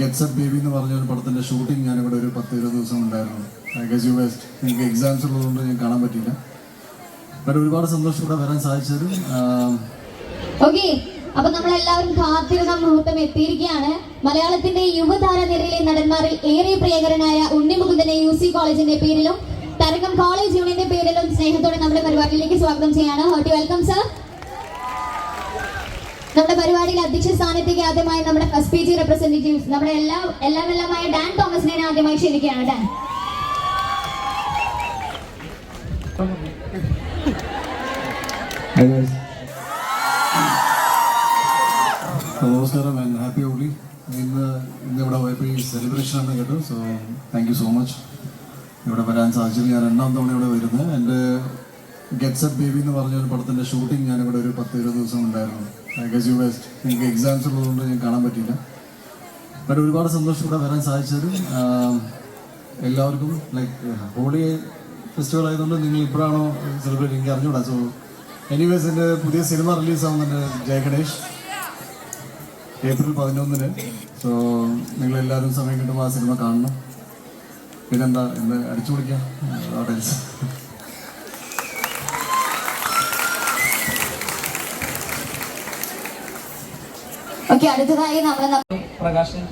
Gets up baby എന്ന് പറഞ്ഞ ഒരു പടത്തിന്റെ ഷൂട്ടിംഗ് ഞാനിവിടെ ഒരു പത്ത് ഇരുപത് ദിവസം ഉണ്ടായിരുന്നു. ഗസ് യു ബെസ്റ്റ് എനിക്ക് എക്സാംസ് ഉള്ളതുകൊണ്ട് ഞാൻ കാണാൻ പറ്റിയില്ല. ബട്ട് ഒരുപാട് സന്തോഷം വരാൻ സാധിച്ചതും ഓക്കെ അപ്പൊ നമ്മൾ എല്ലാവരും കാത്തിരുന്ന മുഹൂർത്തം എത്തിയിരിക്കുകയാണ്. മലയാളത്തിന്റെ യുവതാര നിരയിലെ നടന്മാരിൽ ഏറെ പ്രിയകരനായ ഉണ്ണിമുകുന്ദനെ യു സി കോളേജിന്റെ പേരിലും തരംഗം കോളേജ് യൂണിയന്റെ പേരിലും സ്നേഹത്തോടെ നമ്മുടെ പരിപാടിയിലേക്ക് സ്വാഗതം ചെയ്യാണ്. ഹോട്ടി വെൽക്കം സർ നമ്മുടെ പരിപാടിയിൽ അധ്യക്ഷ സ്ഥാനത്തേക്ക് ആദ്യമായി നമ്മുടെ എസ് പി ജി റെപ്രസെന്റേറ്റീവ്സ് നമ്മുടെ എല്ലാ എല്ലാം എല്ലാമായ ഡാൻ തോമസിനെ ഞാൻ ആദ്യമായി ക്ഷണിക്കുകയാണ് ഡാൻ നമസ്കാരം ആൻഡ് ഹാപ്പി ഹോളി ഇന്ന് ഇന്ന് ഇവിടെ പോയപ്പോൾ ഈ സെലിബ്രേഷൻ ആണ് കേട്ടോ. So thank you so much ഇവിടെ വരാൻ സാധിച്ചത് ഞാൻ രണ്ടാം തവണ ഇവിടെ വരുന്നത്. എന്റെ ഗെറ്റ്സ് അപ്പ് ബേബി എന്ന് പറഞ്ഞ ഒരു പടത്തിന്റെ ഷൂട്ടിംഗ് ഇവിടെ ഒരു പത്ത് ഇരുപത് ദിവസം ഉണ്ടായിരുന്നു ഗസ് യു ബെസ്റ്റ് എനിക്ക് എക്സാംസ് ഉള്ളതുകൊണ്ട് ഞാൻ കാണാൻ പറ്റിയില്ല. ബട്ട് ഒരുപാട് സന്തോഷം ഇവിടെ വരാൻ സാധിച്ചത് എല്ലാവർക്കും ലൈക്ക് ഹോളി ഫെസ്റ്റിവൽ ആയതുകൊണ്ട് നിങ്ങൾ ഇപ്പോഴാണോ സെലിബ്രേറ്റ് എനിക്ക് അറിഞ്ഞൂടാ. സോ എനിവേസ് എന്റെ പുതിയ സിനിമ റിലീസ് ആവുന്നുണ്ട് ജയ ഗണേഷ് ഏപ്രിൽ പതിനൊന്നിന്. സോ നിങ്ങളെല്ലാവരും സമയം കിട്ടുമ്പോൾ ആ സിനിമ കാണണം. പിന്നെന്താ എന്താ അടിച്ചു ഓക്കെ അടുത്തതായി നമ്മൾ പ്രകാശൻ.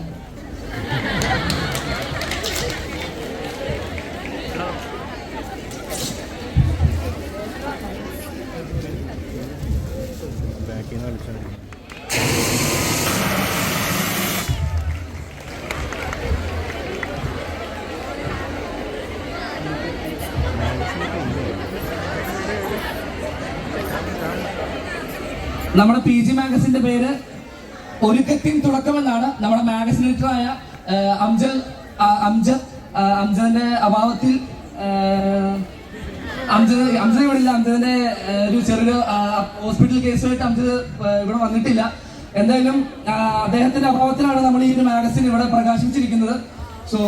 നമ്മുടെ പി ജി മാഗസിന്റെ പേര് ഒരുക്കത്തിൻ തുടക്കമെന്നാണ് നമ്മുടെ മാഗസിൻ എഡിറ്ററായ അംജൽ അംജ അംജദിന്റെ അഭാവത്തിൽ ആ, അംജദ് ഇവിടെ ഇല്ല. അംജദിന്റെ ഒരു ചെറിയൊരു ഹോസ്പിറ്റൽ കേസുമായിട്ട് അംജദ് ഇവിടെ വന്നിട്ടില്ല. എന്തായാലും അദ്ദേഹത്തിന്റെ അഭാവത്തിലാണ് നമ്മൾ ഈ ഒരു മാഗസിൻ ഇവിടെ പ്രകാശിച്ചിരിക്കുന്നത് സോ